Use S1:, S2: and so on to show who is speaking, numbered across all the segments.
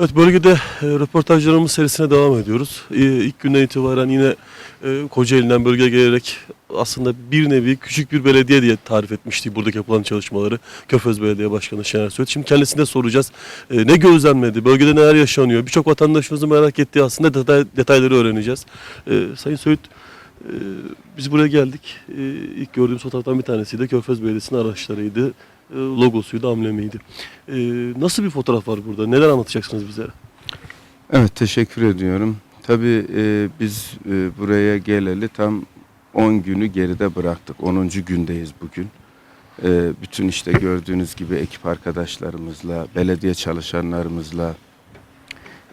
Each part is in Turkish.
S1: Evet bölgede e, röportajlarımız serisine devam ediyoruz. E, ilk günden itibaren yine e, Kocaeli'den bölgeye gelerek aslında bir nevi küçük bir belediye diye tarif etmiştik buradaki yapılan çalışmaları. Körfez Belediye Başkanı Şener Söğüt. Şimdi kendisine soracağız. E, ne gözlemledi? Bölgede neler yaşanıyor? Birçok vatandaşımızın merak ettiği aslında detay, detayları öğreneceğiz. E, Sayın Söğüt e, biz buraya geldik. E, ilk gördüğümüz fotoğraftan bir tanesiydi. Körfez Belediyesi'nin araçlarıydı. E, logosuydu, amblemiydi. E, nasıl bir fotoğraf var burada? Neler anlatacaksınız bize?
S2: Evet teşekkür ediyorum. Tabii e, biz e, buraya geleli tam 10 günü geride bıraktık. 10. gündeyiz bugün. E, bütün işte gördüğünüz gibi ekip arkadaşlarımızla, belediye çalışanlarımızla,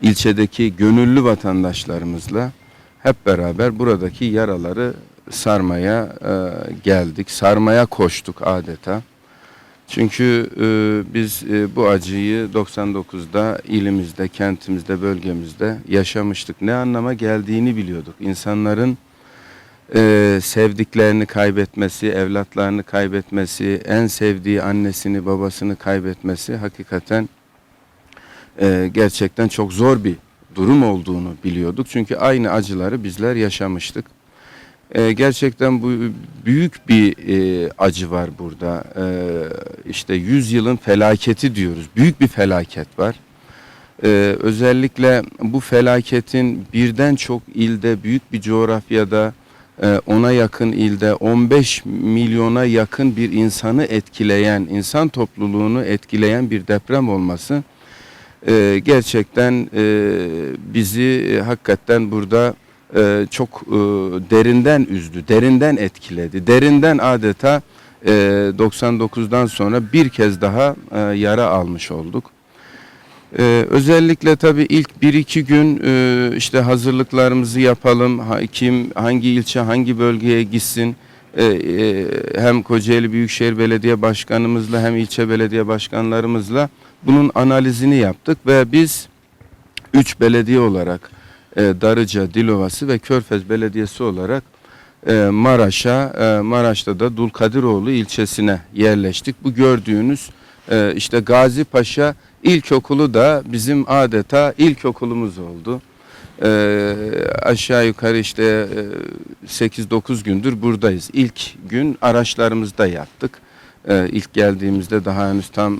S2: ilçedeki gönüllü vatandaşlarımızla hep beraber buradaki yaraları sarmaya e, geldik. Sarmaya koştuk adeta. Çünkü e, biz e, bu acıyı 99'da ilimizde, kentimizde, bölgemizde yaşamıştık. Ne anlama geldiğini biliyorduk. İnsanların e, sevdiklerini kaybetmesi, evlatlarını kaybetmesi, en sevdiği annesini, babasını kaybetmesi hakikaten e, gerçekten çok zor bir durum olduğunu biliyorduk. Çünkü aynı acıları bizler yaşamıştık. Ee, gerçekten bu büyük bir e, acı var burada. Ee, işte 100 yılın felaketi diyoruz. Büyük bir felaket var. Ee, özellikle bu felaketin birden çok ilde, büyük bir coğrafyada, e, ona yakın ilde 15 milyona yakın bir insanı etkileyen, insan topluluğunu etkileyen bir deprem olması e, gerçekten e, bizi e, hakikaten burada e, çok e, derinden üzdü, derinden etkiledi, derinden adeta e, 99'dan sonra bir kez daha e, yara almış olduk. E, özellikle tabii ilk bir iki gün e, işte hazırlıklarımızı yapalım, ha, kim hangi ilçe hangi bölgeye gitsin, e, e, hem Kocaeli Büyükşehir Belediye Başkanımızla hem ilçe belediye başkanlarımızla bunun analizini yaptık ve biz üç belediye olarak e, Darıca, Dilovası ve Körfez Belediyesi olarak e, Maraş'a, e, Maraş'ta da Dulkadiroğlu ilçesine yerleştik. Bu gördüğünüz işte Gazi Paşa İlkokulu da bizim adeta ilkokulumuz oldu. Aşağı yukarı işte e, 8-9 gündür buradayız. İlk gün araçlarımızda yattık. E, ilk geldiğimizde daha henüz tam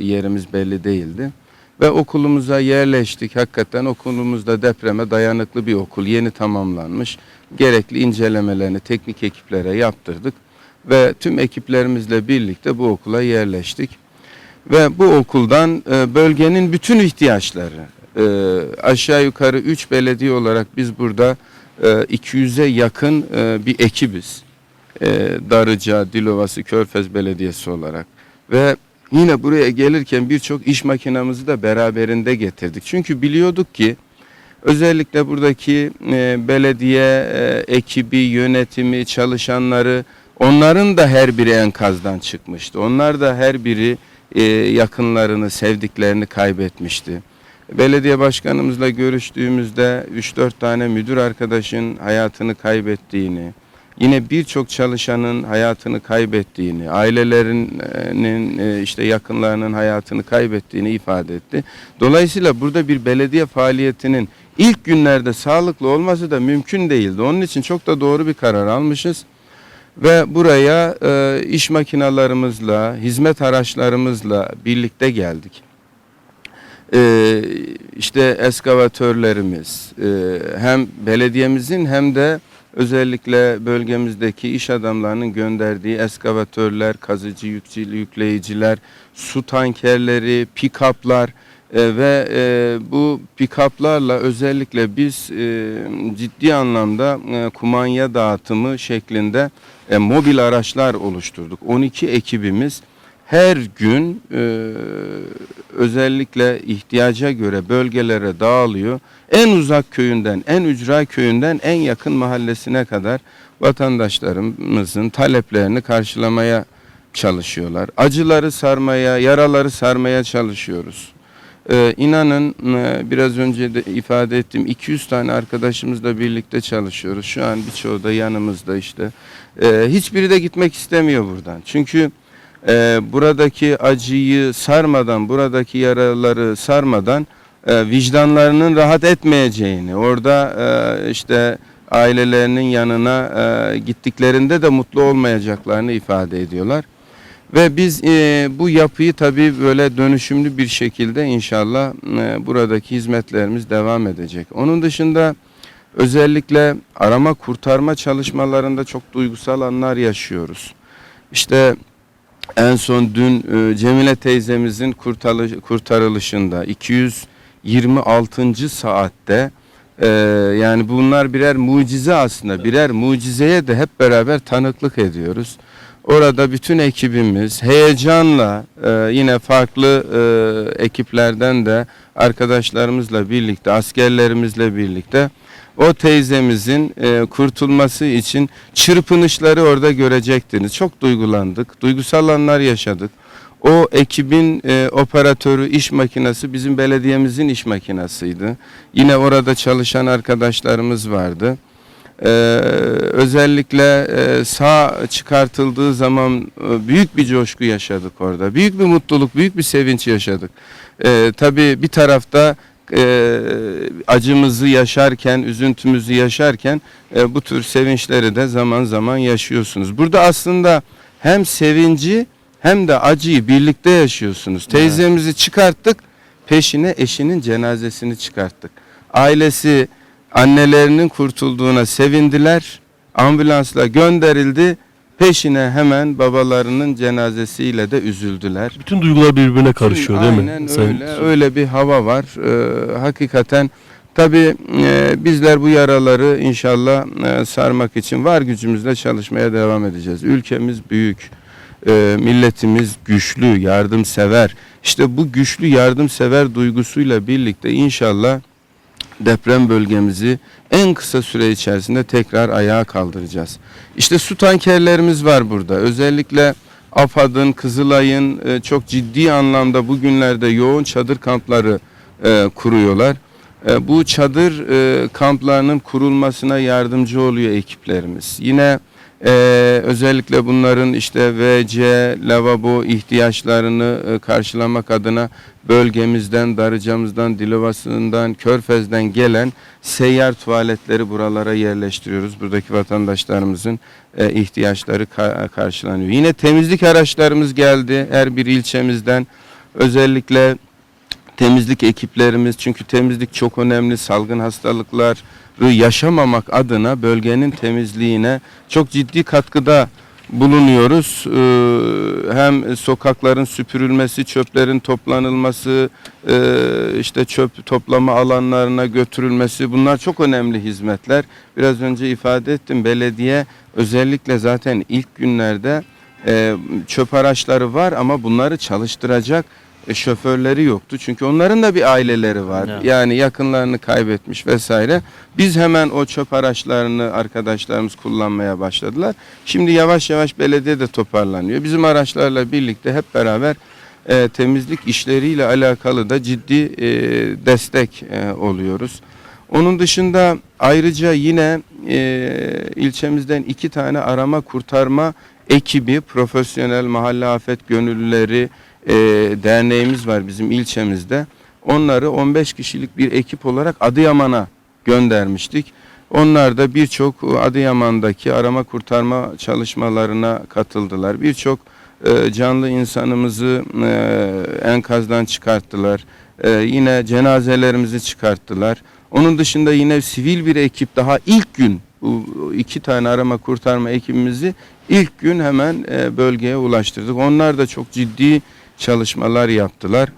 S2: yerimiz belli değildi ve okulumuza yerleştik. Hakikaten okulumuzda depreme dayanıklı bir okul yeni tamamlanmış. Gerekli incelemelerini teknik ekiplere yaptırdık ve tüm ekiplerimizle birlikte bu okula yerleştik. Ve bu okuldan e, bölgenin bütün ihtiyaçları e, aşağı yukarı 3 belediye olarak biz burada e, 200'e yakın e, bir ekibiz. Darıca, Dilovası, Körfez Belediyesi olarak ve yine buraya gelirken birçok iş makinamızı da beraberinde getirdik. Çünkü biliyorduk ki özellikle buradaki e, belediye e, ekibi, yönetimi, çalışanları onların da her biri enkazdan çıkmıştı. Onlar da her biri e, yakınlarını, sevdiklerini kaybetmişti. Belediye başkanımızla görüştüğümüzde 3-4 tane müdür arkadaşın hayatını kaybettiğini, yine birçok çalışanın hayatını kaybettiğini, ailelerinin e, işte yakınlarının hayatını kaybettiğini ifade etti. Dolayısıyla burada bir belediye faaliyetinin ilk günlerde sağlıklı olması da mümkün değildi. Onun için çok da doğru bir karar almışız. Ve buraya e, iş makinalarımızla, hizmet araçlarımızla birlikte geldik. E, işte eskavatörlerimiz, e, hem belediyemizin hem de özellikle bölgemizdeki iş adamlarının gönderdiği eskavatörler, kazıcı yükleyiciler, su tankerleri, pikaplar e, ve e, bu pikaplarla özellikle biz e, ciddi anlamda e, kumanya dağıtımı şeklinde e, mobil araçlar oluşturduk. 12 ekibimiz her gün e, özellikle ihtiyaca göre bölgelere dağılıyor. En uzak köyünden, en ücra köyünden en yakın mahallesine kadar vatandaşlarımızın taleplerini karşılamaya çalışıyorlar. Acıları sarmaya, yaraları sarmaya çalışıyoruz. Ee, inanın e, biraz önce de ifade ettiğim 200 tane arkadaşımızla birlikte çalışıyoruz. Şu an birçoğu da yanımızda işte. Ee, hiçbiri de gitmek istemiyor buradan. Çünkü e, buradaki acıyı sarmadan, buradaki yaraları sarmadan e, vicdanlarının rahat etmeyeceğini, orada e, işte ailelerinin yanına e, gittiklerinde de mutlu olmayacaklarını ifade ediyorlar. Ve biz e, bu yapıyı tabii böyle dönüşümlü bir şekilde inşallah e, buradaki hizmetlerimiz devam edecek. Onun dışında özellikle arama kurtarma çalışmalarında çok duygusal anlar yaşıyoruz. İşte en son dün e, Cemile teyzemizin kurtarı- kurtarılışında 226. saatte e, yani bunlar birer mucize aslında birer mucizeye de hep beraber tanıklık ediyoruz. Orada bütün ekibimiz heyecanla e, yine farklı e, ekiplerden de arkadaşlarımızla birlikte askerlerimizle birlikte o teyzemizin e, kurtulması için çırpınışları orada görecektiniz. Çok duygulandık. Duygusal anlar yaşadık. O ekibin e, operatörü iş makinesi bizim belediyemizin iş makinasıydı. Yine orada çalışan arkadaşlarımız vardı. Ee, özellikle e, sağ çıkartıldığı zaman e, büyük bir coşku yaşadık orada. Büyük bir mutluluk, büyük bir sevinç yaşadık. Ee, tabii bir tarafta e, acımızı yaşarken, üzüntümüzü yaşarken e, bu tür sevinçleri de zaman zaman yaşıyorsunuz. Burada aslında hem sevinci hem de acıyı birlikte yaşıyorsunuz. Teyzemizi çıkarttık, peşine eşinin cenazesini çıkarttık. Ailesi annelerinin kurtulduğuna sevindiler. Ambulansla gönderildi. Peşine hemen babalarının cenazesiyle de üzüldüler.
S1: Bütün duygular birbirine karışıyor değil mi?
S2: Aynen
S1: Sayın-
S2: öyle. Öyle bir hava var. Ee, hakikaten tabii e, bizler bu yaraları inşallah e, sarmak için var gücümüzle çalışmaya devam edeceğiz. Ülkemiz büyük. e, milletimiz güçlü, yardımsever. İşte bu güçlü yardımsever duygusuyla birlikte inşallah deprem bölgemizi en kısa süre içerisinde tekrar ayağa kaldıracağız. İşte su tankerlerimiz var burada. Özellikle AFAD'ın, Kızılay'ın e, çok ciddi anlamda bugünlerde yoğun çadır kampları e, kuruyorlar. E, bu çadır kamplarının kurulmasına yardımcı oluyor ekiplerimiz. Yine e, özellikle bunların işte WC, lavabo ihtiyaçlarını e, karşılamak adına bölgemizden, Darıcamızdan, Dilovası'ndan, Körfez'den gelen seyyar tuvaletleri buralara yerleştiriyoruz. Buradaki vatandaşlarımızın e, ihtiyaçları ka- karşılanıyor. Yine temizlik araçlarımız geldi her bir ilçemizden. Özellikle temizlik ekiplerimiz çünkü temizlik çok önemli salgın hastalıkları yaşamamak adına bölgenin temizliğine çok ciddi katkıda bulunuyoruz. Ee, hem sokakların süpürülmesi, çöplerin toplanılması, e, işte çöp toplama alanlarına götürülmesi bunlar çok önemli hizmetler. Biraz önce ifade ettim belediye özellikle zaten ilk günlerde e, çöp araçları var ama bunları çalıştıracak e, şoförleri yoktu. Çünkü onların da bir aileleri var.
S3: Evet.
S2: Yani yakınlarını kaybetmiş vesaire. Biz hemen o çöp araçlarını arkadaşlarımız kullanmaya başladılar. Şimdi yavaş yavaş belediye de toparlanıyor. Bizim araçlarla birlikte hep beraber e, temizlik işleriyle alakalı da ciddi e, destek e, oluyoruz. Onun dışında ayrıca yine e, ilçemizden iki tane arama kurtarma ekibi, profesyonel mahalle afet gönüllüleri e, derneğimiz var bizim ilçemizde. Onları 15 kişilik bir ekip olarak Adıyaman'a göndermiştik. Onlar da birçok Adıyaman'daki arama kurtarma çalışmalarına katıldılar. Birçok e, canlı insanımızı e, enkazdan çıkarttılar. E, yine cenazelerimizi çıkarttılar. Onun dışında yine sivil bir ekip daha ilk gün iki tane arama kurtarma ekibimizi ilk gün hemen e, bölgeye ulaştırdık. Onlar da çok ciddi çalışmalar yaptılar.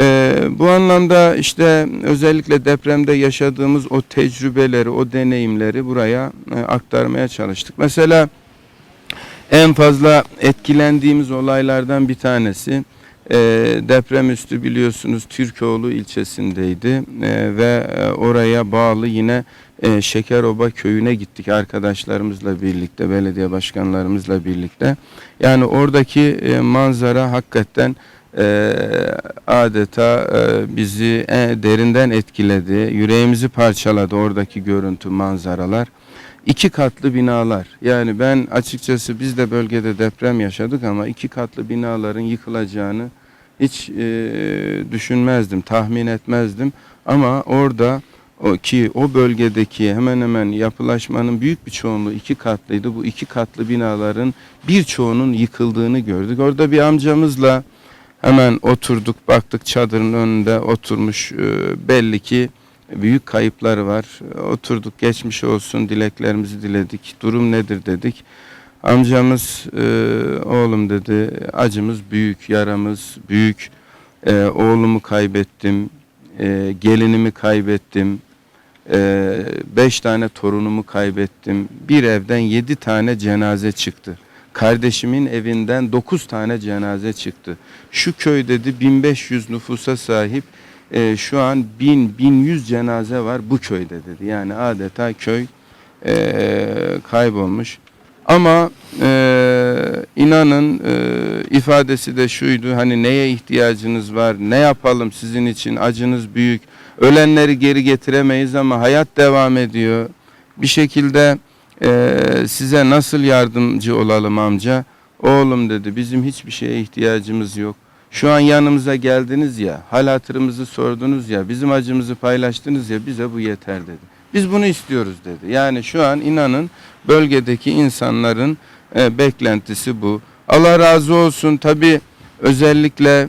S2: E, bu anlamda işte özellikle depremde yaşadığımız o tecrübeleri, o deneyimleri buraya e, aktarmaya çalıştık. Mesela en fazla etkilendiğimiz olaylardan bir tanesi e, deprem biliyorsunuz Türkoğlu ilçesindeydi E, ve e, oraya bağlı yine e, Şekeroba köyüne gittik arkadaşlarımızla birlikte, belediye başkanlarımızla birlikte. Yani oradaki e, manzara hakikaten e, adeta e, bizi e, derinden etkiledi, yüreğimizi parçaladı oradaki görüntü, manzaralar. İki katlı binalar. Yani ben açıkçası biz de bölgede deprem yaşadık ama iki katlı binaların yıkılacağını hiç e, düşünmezdim, tahmin etmezdim. Ama orada o ki o bölgedeki hemen hemen yapılaşmanın büyük bir çoğunluğu iki katlıydı. Bu iki katlı binaların birçoğunun yıkıldığını gördük. Orada bir amcamızla hemen oturduk, baktık çadırın önünde oturmuş. E, belli ki büyük kayıpları var. Oturduk, geçmiş olsun, dileklerimizi diledik. Durum nedir dedik. Amcamız e, oğlum dedi acımız büyük, yaramız büyük. E, oğlumu kaybettim, e, gelinimi kaybettim, e, beş tane torunumu kaybettim. Bir evden yedi tane cenaze çıktı. Kardeşimin evinden dokuz tane cenaze çıktı. Şu köy dedi 1500 nüfusa sahip e, şu an 1000 1100 cenaze var bu köyde dedi. Yani adeta köy e, kaybolmuş. Ama e, inanın e, ifadesi de şuydu hani neye ihtiyacınız var ne yapalım sizin için acınız büyük ölenleri geri getiremeyiz ama hayat devam ediyor. Bir şekilde e, size nasıl yardımcı olalım amca? Oğlum dedi bizim hiçbir şeye ihtiyacımız yok. Şu an yanımıza geldiniz ya hal hatırımızı sordunuz ya bizim acımızı paylaştınız ya bize bu yeter dedi. Biz bunu istiyoruz dedi. Yani şu an inanın bölgedeki insanların e, beklentisi bu. Allah razı olsun. Tabi özellikle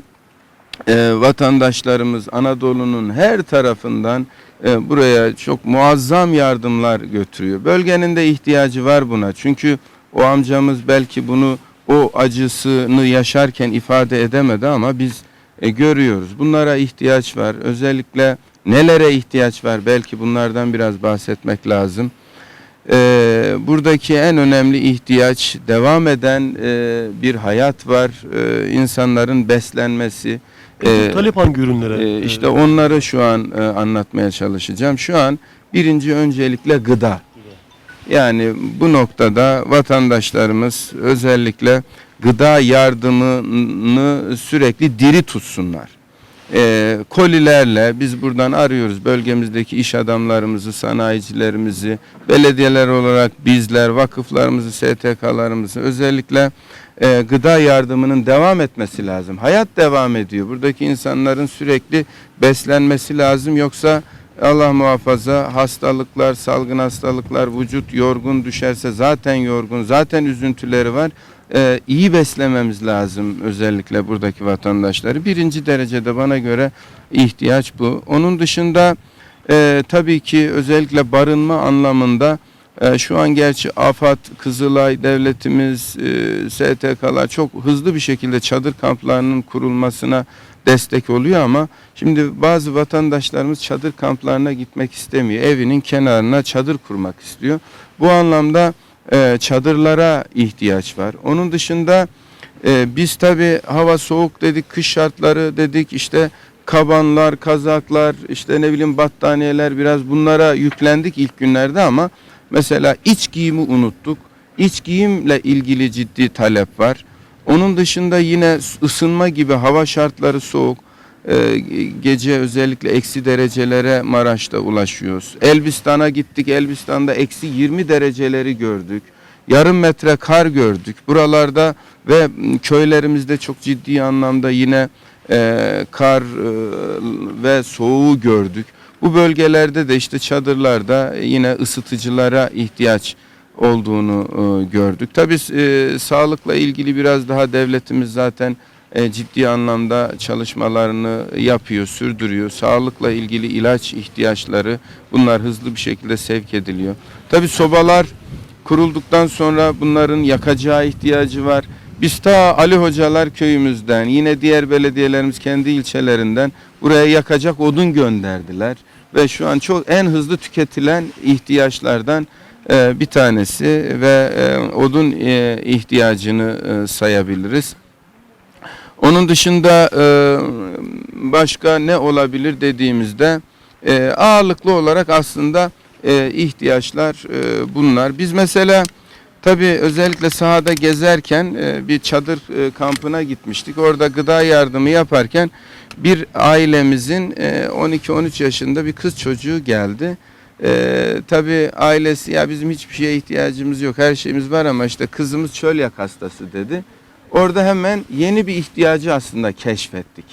S2: e, vatandaşlarımız Anadolu'nun her tarafından e, buraya çok muazzam yardımlar götürüyor. Bölgenin de ihtiyacı var buna. Çünkü o amcamız belki bunu o acısını yaşarken ifade edemedi ama biz e, görüyoruz. Bunlara ihtiyaç var. Özellikle nelere ihtiyaç var? Belki bunlardan biraz bahsetmek lazım. Ee, buradaki en önemli ihtiyaç devam eden e, bir hayat var. Ee, insanların beslenmesi. Ee,
S1: talep hangi ürünlere?
S2: e, işte onları şu an e, anlatmaya çalışacağım. Şu an birinci öncelikle gıda. Yani bu noktada vatandaşlarımız özellikle gıda yardımını sürekli diri tutsunlar e, kolilerle biz buradan arıyoruz bölgemizdeki iş adamlarımızı, sanayicilerimizi, belediyeler olarak bizler, vakıflarımızı, STK'larımızı özellikle e, gıda yardımının devam etmesi lazım. Hayat devam ediyor. Buradaki insanların sürekli beslenmesi lazım yoksa Allah muhafaza hastalıklar, salgın hastalıklar, vücut yorgun düşerse zaten yorgun, zaten üzüntüleri var e, iyi beslememiz lazım özellikle buradaki vatandaşları. Birinci derecede bana göre ihtiyaç bu. Onun dışında e, tabii ki özellikle barınma anlamında e, şu an gerçi AFAD, Kızılay devletimiz, e, STK'lar çok hızlı bir şekilde çadır kamplarının kurulmasına destek oluyor ama şimdi bazı vatandaşlarımız çadır kamplarına gitmek istemiyor. Evinin kenarına çadır kurmak istiyor. Bu anlamda e, çadırlara ihtiyaç var. Onun dışında e, biz tabi hava soğuk dedik, kış şartları dedik, işte kabanlar, kazaklar, işte ne bileyim battaniyeler biraz bunlara yüklendik ilk günlerde ama mesela iç giyimi unuttuk. İç giyimle ilgili ciddi talep var. Onun dışında yine ısınma gibi hava şartları soğuk. Ee, gece özellikle eksi derecelere Maraş'ta ulaşıyoruz. Elbistan'a gittik. Elbistan'da eksi 20 dereceleri gördük. Yarım metre kar gördük. Buralarda ve köylerimizde çok ciddi anlamda yine e, kar e, ve soğuğu gördük. Bu bölgelerde de işte çadırlarda yine ısıtıcılara ihtiyaç olduğunu e, gördük. Tabii e, sağlıkla ilgili biraz daha devletimiz zaten e, ciddi anlamda çalışmalarını yapıyor, sürdürüyor. Sağlıkla ilgili ilaç ihtiyaçları bunlar hızlı bir şekilde sevk ediliyor. Tabii sobalar kurulduktan sonra bunların yakacağı ihtiyacı var. Biz ta Ali Hocalar köyümüzden yine diğer belediyelerimiz kendi ilçelerinden buraya yakacak odun gönderdiler. Ve şu an çok en hızlı tüketilen ihtiyaçlardan e, bir tanesi ve e, odun e, ihtiyacını sayabiliriz. Onun dışında başka ne olabilir dediğimizde ağırlıklı olarak aslında ihtiyaçlar bunlar. Biz mesela tabii özellikle sahada gezerken bir çadır kampına gitmiştik. Orada gıda yardımı yaparken bir ailemizin e, 12-13 yaşında bir kız çocuğu geldi. E, tabii ailesi ya bizim hiçbir şeye ihtiyacımız yok her şeyimiz var ama işte kızımız çölyak hastası dedi. Orada hemen yeni bir ihtiyacı aslında keşfettik.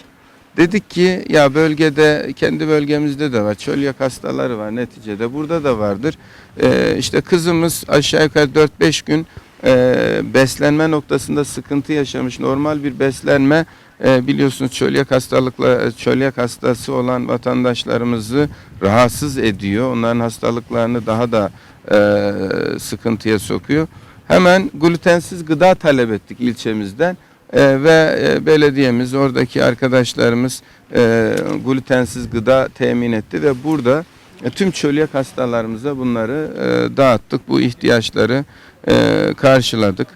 S2: Dedik ki ya bölgede kendi bölgemizde de var. Çölyak hastaları var neticede. Burada da vardır. Ee, işte kızımız aşağı yukarı 4-5 gün e, beslenme noktasında sıkıntı yaşamış. Normal bir beslenme e, biliyorsunuz çölyak hastalıkla çölyak hastası olan vatandaşlarımızı rahatsız ediyor. Onların hastalıklarını daha da e, sıkıntıya sokuyor. Hemen glutensiz gıda talep ettik ilçemizden. Ee, ve e, belediyemiz oradaki arkadaşlarımız e, glutensiz gıda temin etti ve burada e, tüm çölyak hastalarımıza bunları e, dağıttık. Bu ihtiyaçları e, karşıladık.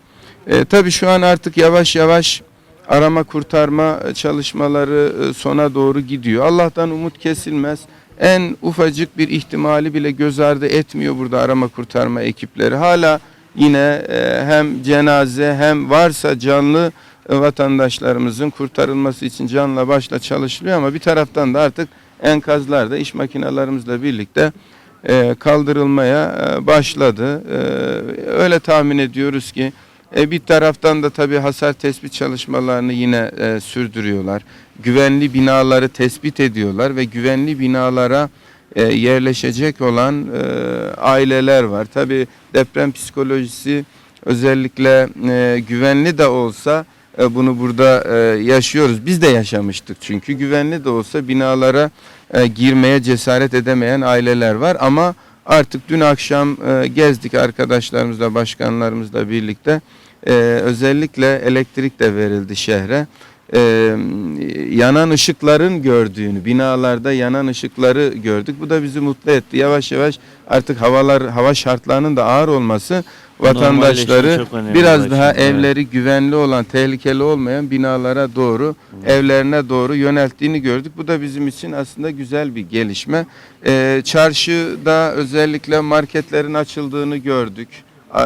S2: E, tabii şu an artık yavaş yavaş arama kurtarma çalışmaları e, sona doğru gidiyor. Allah'tan umut kesilmez. En ufacık bir ihtimali bile göz ardı etmiyor burada arama kurtarma ekipleri. Hala yine e, hem cenaze hem varsa canlı e, vatandaşlarımızın kurtarılması için canla başla çalışılıyor ama bir taraftan da artık enkazlar da iş makinalarımızla birlikte e, kaldırılmaya e, başladı. E, Öyle tahmin ediyoruz ki e, bir taraftan da tabii hasar tespit çalışmalarını yine e, sürdürüyorlar. Güvenli binaları tespit ediyorlar ve güvenli binalara e, yerleşecek olan e, aileler var. Tabii deprem psikolojisi özellikle e, güvenli de olsa e, bunu burada e, yaşıyoruz. Biz de yaşamıştık çünkü güvenli de olsa binalara e, girmeye cesaret edemeyen aileler var ama artık dün akşam e, gezdik arkadaşlarımızla, başkanlarımızla birlikte. E, özellikle elektrik de verildi şehre. E, yanan ışıkların gördüğünü, binalarda yanan ışıkları gördük. Bu da bizi mutlu etti. Yavaş yavaş artık havalar, hava şartlarının da ağır olması vatandaşları biraz daha
S3: evet.
S2: evleri güvenli olan, tehlikeli olmayan binalara doğru, evlerine doğru yönelttiğini gördük. Bu da bizim için aslında güzel bir gelişme. Ee, çarşıda özellikle marketlerin açıldığını gördük.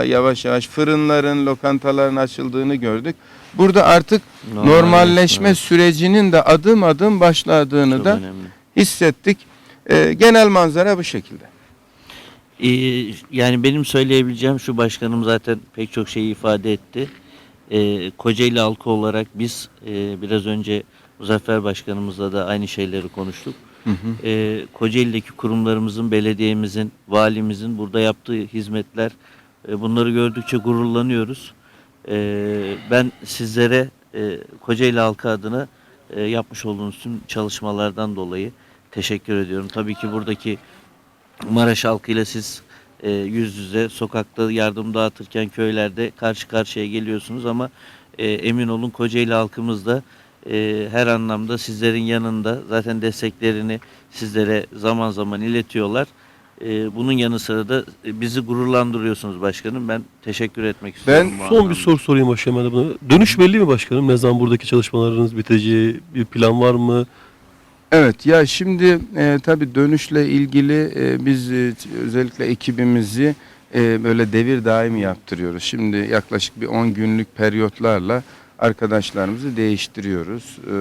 S2: Yavaş yavaş fırınların, lokantaların açıldığını gördük. Burada artık normalleşme
S3: evet.
S2: sürecinin de adım adım başladığını
S3: Çok
S2: da
S3: önemli.
S2: hissettik. Ee, genel manzara bu şekilde.
S3: Ee, yani benim söyleyebileceğim şu başkanım zaten pek çok şeyi ifade etti. Ee, Kocaeli halkı olarak biz e, biraz önce Muzaffer Başkanımızla da aynı şeyleri konuştuk. Ee, Kocaeli'deki kurumlarımızın, belediyemizin, valimizin burada yaptığı hizmetler e, bunları gördükçe gururlanıyoruz. Ee, ben sizlere e, Kocaeli halkı adına e, yapmış olduğunuz tüm çalışmalardan dolayı teşekkür ediyorum. Tabii ki buradaki Maraş halkıyla siz e, yüz yüze sokakta yardım dağıtırken köylerde karşı karşıya geliyorsunuz ama e, emin olun Kocaeli halkımız da e, her anlamda sizlerin yanında zaten desteklerini sizlere zaman zaman iletiyorlar. E, bunun yanı sıra da e, bizi gururlandırıyorsunuz başkanım. Ben teşekkür etmek istiyorum. bu
S1: Son
S3: anlamda.
S1: bir soru sorayım buna. Dönüş belli mi başkanım? Ne zaman buradaki çalışmalarınız biteceği bir plan var mı?
S2: Evet ya şimdi e, tabii dönüşle ilgili e, biz e, özellikle ekibimizi e, böyle devir daim yaptırıyoruz. Şimdi yaklaşık bir 10 günlük periyotlarla arkadaşlarımızı değiştiriyoruz, e,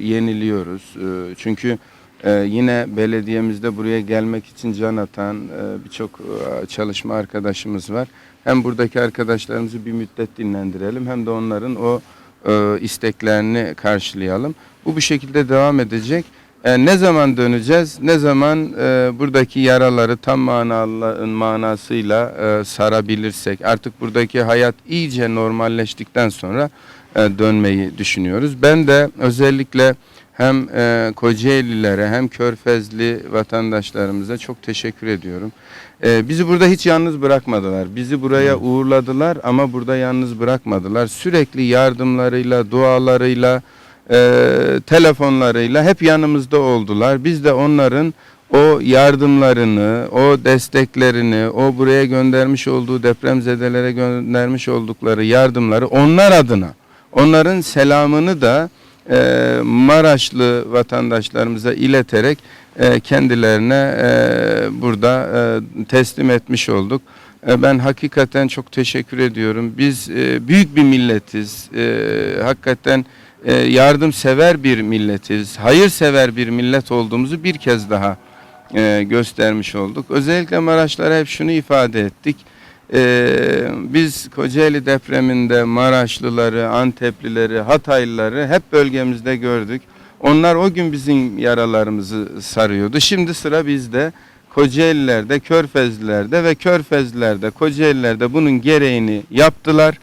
S2: yeniliyoruz. E, çünkü e, yine belediyemizde buraya gelmek için can atan e, birçok e, çalışma arkadaşımız var. Hem buradaki arkadaşlarımızı bir müddet dinlendirelim hem de onların o e, isteklerini karşılayalım. Bu bu şekilde devam edecek. E, ne zaman döneceğiz? Ne zaman e, buradaki yaraları tam manalı, manasıyla e, sarabilirsek, artık buradaki hayat iyice normalleştikten sonra e, dönmeyi düşünüyoruz. Ben de özellikle hem e, Kocaeli'lilere hem Körfezli vatandaşlarımıza çok teşekkür ediyorum. E, bizi burada hiç yalnız bırakmadılar. Bizi buraya uğurladılar ama burada yalnız bırakmadılar. Sürekli yardımlarıyla, dualarıyla, e, telefonlarıyla hep yanımızda oldular. Biz de onların o yardımlarını, o desteklerini, o buraya göndermiş olduğu depremzedelere göndermiş oldukları yardımları onlar adına, onların selamını da e, Maraşlı vatandaşlarımıza ileterek e, kendilerine e, burada e, teslim etmiş olduk. E, ben hakikaten çok teşekkür ediyorum. Biz e, büyük bir milletiz. E, hakikaten e, yardımsever bir milletiz. Hayırsever bir millet olduğumuzu bir kez daha e, göstermiş olduk. Özellikle Maraşlara hep şunu ifade ettik. Ee, biz Kocaeli depreminde Maraşlıları, Anteplileri, Hataylıları hep bölgemizde gördük. Onlar o gün bizim yaralarımızı sarıyordu. Şimdi sıra bizde. Kocaeliler'de, Körfezlilerde ve Körfezlilerde, Kocaeliler'de bunun gereğini yaptılar.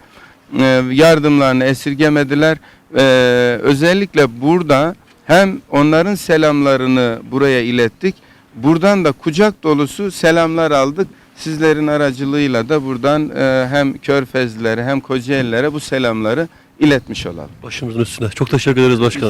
S2: Ee, yardımlarını esirgemediler. Ee, özellikle burada hem onların selamlarını buraya ilettik. Buradan da kucak dolusu selamlar aldık. Sizlerin aracılığıyla da buradan e, hem Körfezlilere hem Kocaeli'lere bu selamları iletmiş olalım.
S1: Başımızın üstüne. Çok teşekkür ederiz başkanım.